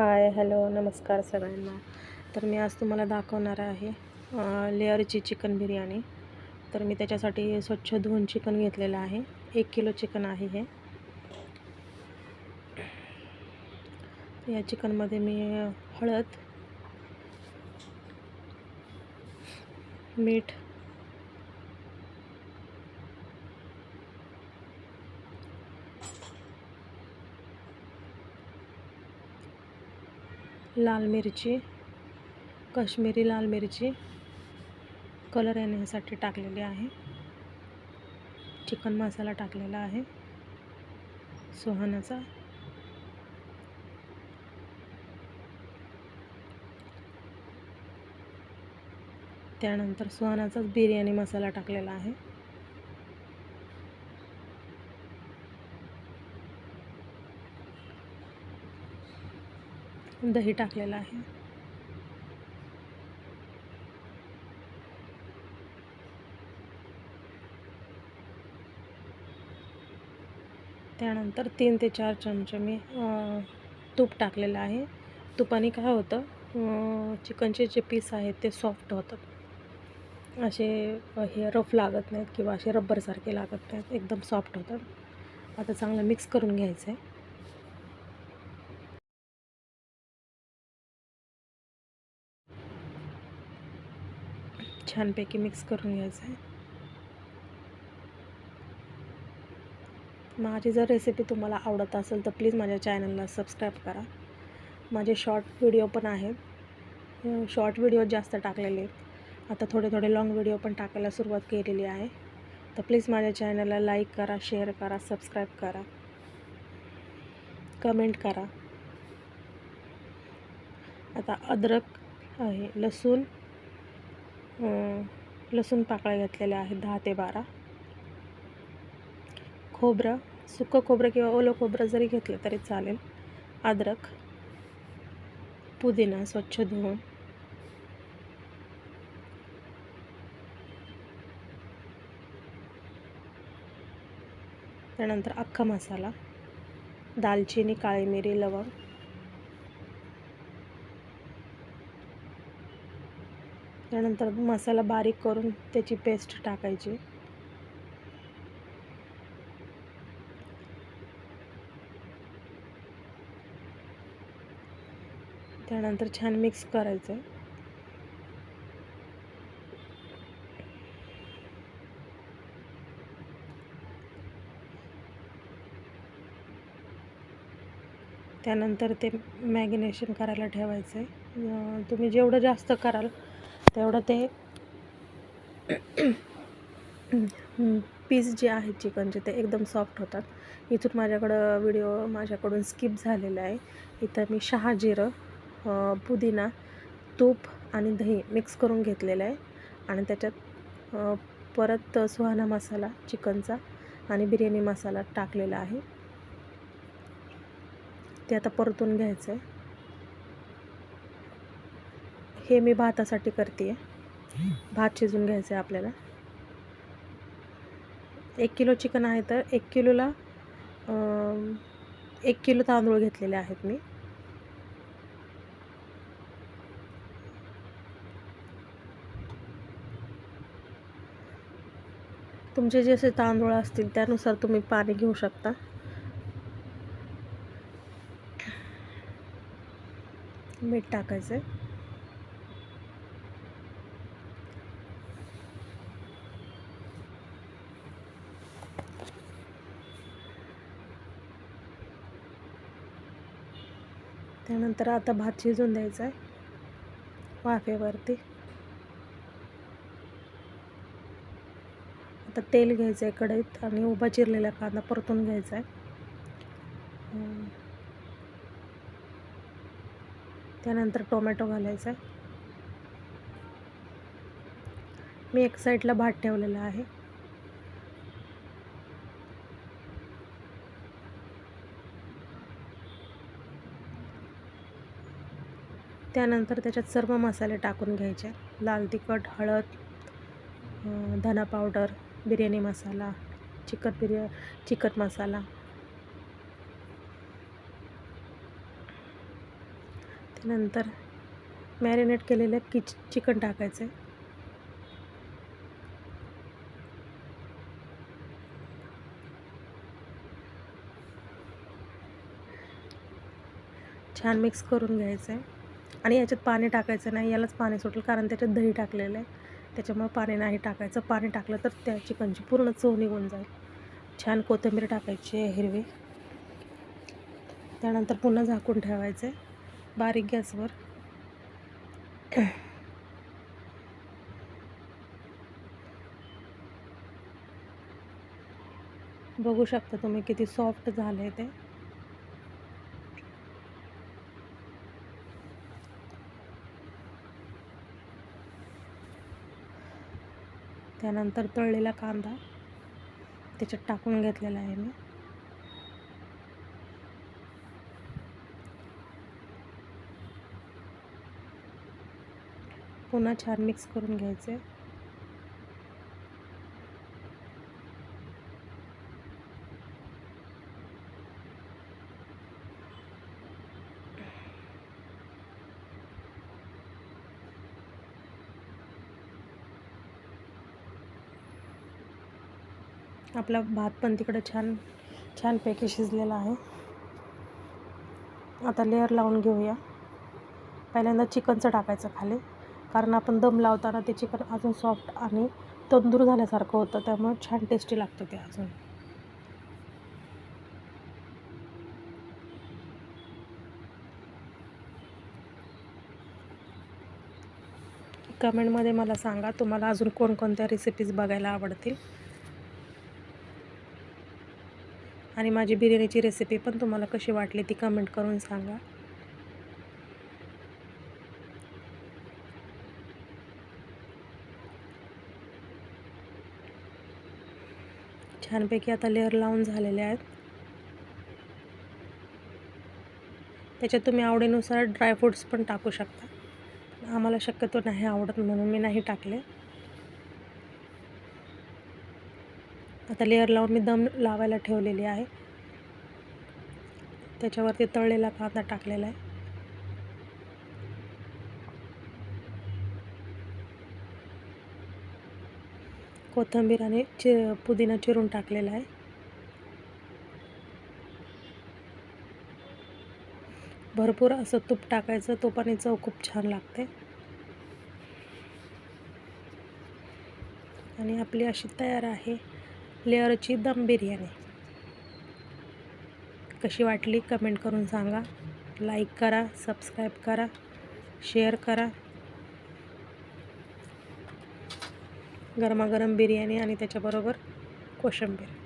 Hi hello नमस्कार सगळ्यांना. तर मी आज तुम्हाला दाखवणार आहे लेअरची चिकन बिर्याणी. तर मी त्याच्यासाठी स्वच्छ धुवून चिकन घेतलेलं आहे. एक किलो चिकन आहे हे. या चिकनमध्ये मी हळद मीठ लाल मिरची कश्मीरी लाल मिरची कलर येण्यासाठी टाकलेली आहे. चिकन मसाला टाकलेला आहे. सुहानाचा त्यानंतर सुहानाचाच बिर्याणी मसाला टाकलेला आहे. दही टाकलेलं आहे. त्यानंतर तीन ते चार चमचे मी तूप टाकलेलं आहे. तुपाने काय होतं चिकनचे जे पीस आहेत ते सॉफ्ट होतात. असे हे रफ लागत नाहीत किंवा असे रब्बरसारखे लागत नाहीत एकदम सॉफ्ट होतात. आता चांगलं मिक्स करून घ्यायचं आहे छानपैकी मिक्स करून घ्यायचं आहे. माझी जर रेसिपी तुम्हाला आवडत असेल तर प्लीज माझ्या चॅनलला सबस्क्राईब करा. माझे शॉर्ट व्हिडिओ पण आहेत. शॉर्ट व्हिडिओ जास्त टाकलेले आहेत. आता थोडे थोडे लॉंग व्हिडिओ पण टाकायला सुरुवात केलेली आहे. तर प्लीज माझ्या चॅनलला लाईक करा शेअर करा सबस्क्राईब करा. कमेंट करा. आता अद्रक आहे लसूण लसूण पाकळ्या घेतलेल्या आहेत दहा ते बारा. खोबरं सुकं खोबरं किंवा ओलं खोबरं जरी घेतलं तरी चालेल. अद्रक पुदिना स्वच्छ धुवून. त्यानंतर अख्खा मसाला दालचिनी काळी मिरी लवंग. त्यानंतर मसाला बारीक करून त्याची पेस्ट टाकायची. त्यानंतर छान मिक्स करायचं. त्यानंतर ते मॅगिनेशन करायला ठेवायचं आहे तुम्ही जेवढं जास्त कराल तेवढं ते पीस जे आहेत चिकनचे ते एकदम सॉफ्ट होतात. इथून माझ्याकडं व्हिडिओ माझ्याकडून स्किप झालेला आहे. इथं मी शहा जिरं पुदिना तूप आणि दही मिक्स करून घेतलेलं आहे. आणि त्याच्यात परत सुहाना मसाला चिकनचा आणि बिर्याणी मसाला टाकलेला आहे. ते आता परतून घ्यायचं आहे हे मी भातासाठी करते आहे भात शिजून घ्यायचं आहे आपल्याला. एक किलो चिकन आहे तर एक किलोला एक किलो तांदूळ घेतलेले आहेत मी. तुमचे जसे तांदूळ असतील त्यानुसार तुम्ही पाणी घेऊ शकता. मीठ टाकायचं आहे त्यानंतर आता भात शिजून द्यायचा आहे. वाफेवरती. आता तेल घ्यायचं आहे कढईत आणि उभा चिरलेला कांदा परतून घ्यायचा आहे. त्यानंतर टोमॅटो घालायचा आहे. मी एक साईडला भात ठेवलेला आहे. त्यानंतर त्याच्यात सर्व मसाले टाकून घ्यायचे. लाल तिखट हळद धना पावडर बिर्याणी मसाला चिकन बिर्या चिकन मसाला. त्यानंतर मॅरिनेट केलेलं किच चिकन टाकायचं. आहे छान मिक्स करून घ्यायचं. आहे आणि याच्यात पाणी टाकायचं नाही यालाच पाणी सुटेल कारण त्याच्यात दही टाकलेलं आहे. त्याच्यामुळे पाणी नाही टाकायचं. पाणी टाकलं तर त्या चिकनची पूर्ण चव निघून जाईल. छान कोथिंबीर टाकायची आहे हिरवी. त्यानंतर पुन्हा झाकून ठेवायचं आहे. बारीक गॅसवर. बघू शकता तुम्ही किती सॉफ्ट झालं आहे ते. त्यानंतर तळलेला कांदा त्याच्यात टाकून घेतलेला आहे मी. पुन्हा छान मिक्स करून घ्यायचे. आपला भात पण तिकडं छान छानपैकी शिजलेला आहे. आता लेअर लावून घेऊया. पहिल्यांदा चिकनचं टाकायचं खाली कारण आपण दम लावताना ते चिकन अजून सॉफ्ट आणि तंदूर झाल्यासारखं होतं त्यामुळे छान टेस्टी लागतं ते अजून. कमेंटमध्ये मला सांगा तुम्हाला अजून कोणकोणत्या रेसिपीज बघायला आवडतील. आणि माझी बिर्याणीची रेसिपी पण तुम्हाला कशी वाटली ती कमेंट करून सांगा. छानपैकी आता लेअर लावून झालेले आहेत. त्याच्यात तुम्ही आवडीनुसार ड्रायफ्रूट्स पण टाकू शकता. आम्हाला शक्यतो नाही आवडत म्हणून मी नाही टाकले. आता लेअर लावून मी दम लावायला ठेवलेली आहे. त्याच्यावरती तळलेला कांदा टाकलेला आहे. कोथिंबीर आणि चि पुदिना चिरून टाकलेला आहे. भरपूर असं तूप टाकायचं तुपाने चव खूप छान लागते. आणि आपली अशी तयार आहे. लेअरची दम बिर्याणी. कशी वाटली कमेंट करून सांगा. लाईक करा सबस्क्राईब करा शेअर करा. गरमागरम बिर्याणी आणि त्याच्याबरोबर कोशिंबीर.